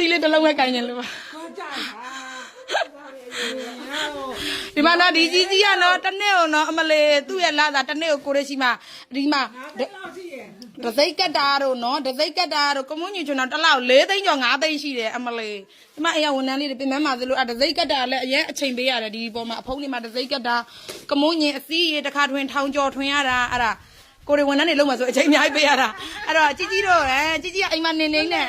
သီးလေးတစ်လုံးပဲကင်နေလို့ပါဒီမှာနော်ဒီကြီးကြီးကနော်တစ်နေ့ကိုနော်အမလေးသူ့ရဲ့လာတာတစ်နေ့ကိုကိုရရှိမှာဒီမှာဒစိတ်ကတ်တာတို့နော်ဒစိတ်ကတ်တာတို့ကမွန်ညွှန်ချွန်းတော့တစ်လောက်၄သိန်းကျော်၅သိန်းရှိတယ်အမလေးဒီမှာအရာဝန်ထမ်းလေးတွေပြင်မမှာသလိုအဒစိတ်ကတ်တာလည်းအရင်အချိန်ပေးရတယ်ဒီပေါ်မှာအဖုံးလေးမှာဒစိတ်ကတ်တာကမွန်ညင်အစည်းရေတစ်ခါထွင်ထောင်ကျော်ထွင်ရတာအဲ့ဒါကိုရီဝန်ထမ်းတွေလုံးမှာဆိုအချိန်အများကြီးပေးရတာအဲ့တော့ជីជីတို့ဟမ်ជីជីကအိမ်မှာနေနေနဲ့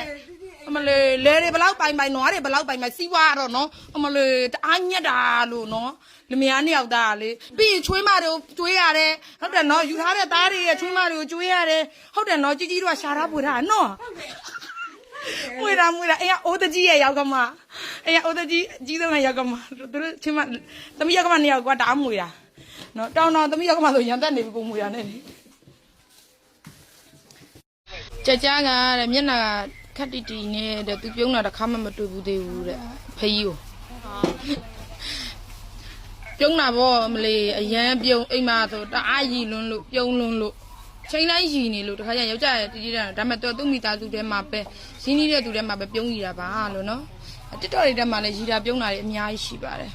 အမလေးလဲတွေဘလောက်ပိုင်ပိုင်နွားတွေဘလောက်ပိုင်ပိုင်စီးပွားတော့နော်အမလေးတအားညက်တာလို့နော်လမယားနှစ်ယောက်သားလေပြီးရင်ချွေးမတို့ကျွေးရတယ်ဟုတ်တယ်နော်ယူထားတဲ့သားတွေရဲ့ချွေးမတွေကိုကျွေးရတယ်ဟုတ်တယ်နော်ကြီးကြီးတို့ကရှားထားပွေတာနော်မွေတာမွေတာအဲ့အိုးတကြီးရဲ့ရောက်ကမအဲ့အိုးတကြီးအကြီးဆုံးရဲ့ရောက်ကမသူတို့ချင်းမသမီးရောက်ကမနှစ်ယောက်ကတအားမွေတာနော်တောင်းတော့သမီးရောက်ကမဆိုရန်တက်နေပြီကိုမွေတာနဲ့လေကြကြကတဲ့မျက်နှာ ခက်တီတီနဲ့တဲ့သူပြုံးတာတစ်ခါမှမတွေ့ဘူးသေးဘူးတဲ့ဖကြီးကိုပြုံးတာဗောမလေးအရန်ပြုံးအိမ်မှာဆိုတအားရည်လွန်းလို့ပြုံးလွန်းလို့ချိန်တိုင်းရည်နေလို့တခါကျယောက်ျားရဲ့တီတီတာဒါပေမဲ့သူသူ့မိသားစုထဲမှာပဲရင်းနှီးတဲ့သူထဲမှာပဲပြုံးရတာပါလို့နော်တစ်တော်တွေထဲမှာလည်းရည်တာပြုံးတာတွေအများကြီးရှိပါတယ်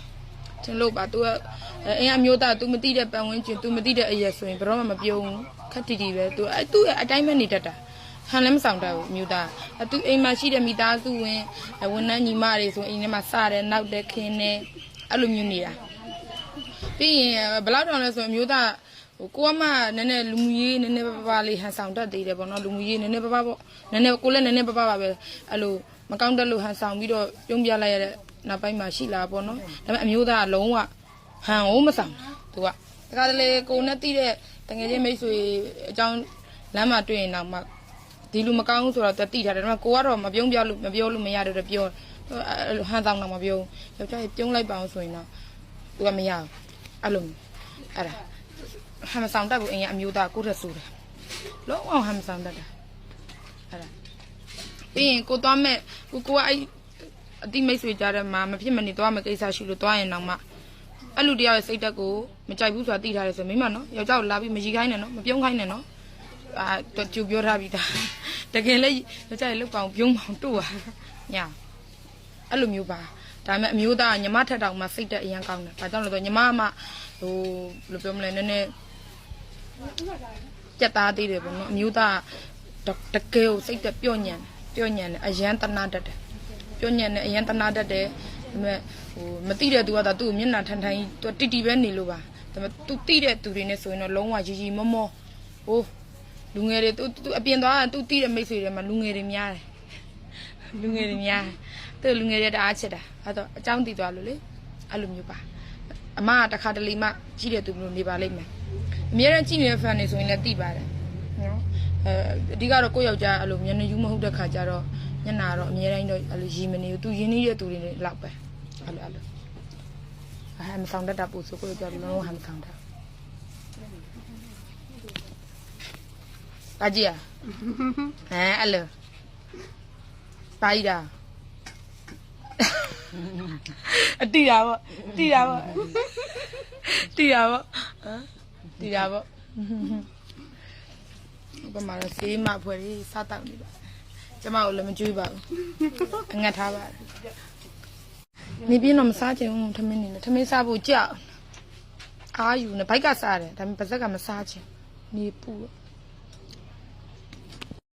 ကျွန်လို့ပါ तू အင်းအမျိုးသား तू မသိတဲ့ပတ်ဝန်းကျင် तू မသိတဲ့အရက်ဆိုရင်ဘယ်တော့မှမပြုံးခက်တီတီပဲ तू အဲသူ့ရဲ့အတိုင်းပဲနေတတ်တာ ဟန်လည်းမဆောင်တတ်ဘူးအမျိုးသားအသူအိမ်မှာရှိတဲ့မိသားစုဝင်ဝန်ထမ်းညီမတွေဆိုအိမ်ထဲမှာစတယ်နောက်တယ်ခင်းတယ်အဲ့လိုမျိုးနေတာပြီးရင်ဘယ်လောက်တောင်လဲဆိုအမျိုးသားဟိုကိုကမှနည်းနည်းလူမှုရေးနည်းနည်းပါးပါးလေးဟန်ဆောင်တတ်သေးတယ်ပေါ့နော်လူမှုရေးနည်းနည်းပါးပါးပေါ့နည်းနည်းကိုလည်းနည်းနည်းပါးပါးပါပဲအဲ့လိုမကောင်းတတ်လို့ဟန်ဆောင်ပြီးတော့ပြုံးပြလိုက်ရတဲ့နောက်ပိုင်းမှာရှိလာပေါ့နော်ဒါပေမဲ့အမျိုးသားကလုံးဝဟန်ဟိုးမဆောင်သူကတခါတလေကိုနဲ့တိတဲ့တငယ်ချင်းမိတ်ဆွေအကြောင်းလမ်းမှာတွေ့ရင်တော့မှ ဒီလူမကောင်းဘူးဆိုတော့သူတိထားတယ်ဒါပေမဲ့ကိုကတော့မပြုံးပြလို့မပြောလို့မရတော့တယ်ပြောအဲ့လိုဟန်ဆောင်တော့မပြောဘူးယောက်ျားကြီးပြုံးလိုက်ပါအောင်ဆိုရင်တော့သူကမရဘူးအဲ့လိုအဲ့ဒါဟန်မဆောင်တတ်ဘူးအရင်အမျိုးသားကိုရက်ဆိုတယ်လုံးဝဟန်မဆောင်တတ်တာအဲ့ဒါပြီးရင်ကိုသွားမဲ့ကိုကိုကအဲ့အတိမိတ်ဆွေကြတဲ့မှာမဖြစ်မနေသွားမဲ့ကိစ္စရှိလို့သွားရင်တော့မှအဲ့လူတယောက်ရဲ့စိတ်တက်ကိုမကြိုက်ဘူးဆိုတာသိထားတယ်ဆိုမိမနော်ယောက်ျားကိုလာပြီးမရီခိုင်းနဲ့နော်မပြုံးခိုင်းနဲ့နော် အာတော့ကျူပြောထားပြီးသားတကယ်လည်းယောက်ျားလေးလောက်ကောင်ပြုံးပေါင်တို့อ่ะညာအဲ့လိုမျိုးပါဒါပေမဲ့အမျိုးသားကညီမထက်တောင်မှစိတ်တက်အရန်ကောင်းတယ်ဘာကြောင့်လဲဆိုတော့ညီမကမှဟိုဘယ်လိုပြောမလဲနည်းနည်းကြက်သားသေးတယ်ပေါ့နော်အမျိုးသားကတကယ်ကိုစိတ်တက်ပြော့ညံပြော့ညံတယ်အရန်တနာတတ်တယ်ပြော့ညံတယ်အရန်တနာတတ်တယ်ဒါပေမဲ့ဟိုမတိတဲ့သူကသာသူ့ကိုမျက်နှာထန်ထန်ကြီးသူတီတီပဲနေလို့ပါဒါပေမဲ့သူတိတဲ့သူတွေနဲ့ဆိုရင်တော့လုံးဝရီရီမောမောဟို လူငယ်တွေသူသူအပြင်သွားသူတီးတဲ့မိတ်ဆွေတွေမှာလူငယ်တွေများတယ်လူငယ်တွေများတယ်သူလူငယ်တွေတအားချစ်တာအဲ့တော့အကြောင်းတီးသွားလို့လေအဲ့လိုမျိုးပါအမကတခါတလေမှကြီးတယ်သူဘယ်လိုနေပါလိမ့်မယ်အများရန်ကြီးနေတဲ့ fan တွေဆိုရင်လည်းတီးပါတယ်နော်အဲအဓိကတော့ကိုယ့်ယောက်ျားအဲ့လိုမျက်နှာယူမဟုတ်တဲ့ခါကျတော့ညနာတော့အများတိုင်းတော့အဲ့လိုရီမနေဘူးသူရင်းနှီးတဲ့သူတွေလောက်ပဲအဲ့လိုအဲ့လိုဟမ်ဆောင်တတ်တာပို့ဆိုကိုယ့်ယောက်ျားလုံးဝဟမ်ဆောင်တတ် ပါကြည့်ရဟမ်အဲ့လိုပါကြည့်တာအတီးတာပေါ့တီးတာပေါ့တီးတာပေါ့ဟမ်တီးတာပေါ့ဘယ်မှာလဲဆေးမဖွဲလေးစားတောက်နေပါကျမတို့လည်းမကြွေးပါဘူးအငတ်ထားပါတယ်နေပြင်းတော့မစားချင်ဘူးထမင်းနေနဲ့ထမင်းစားဖို့ကြောက်အာယူနေဘိုက်ကစားတယ်ဒါပေမဲ့ပါဇက်ကမစားချင်နေပူတော့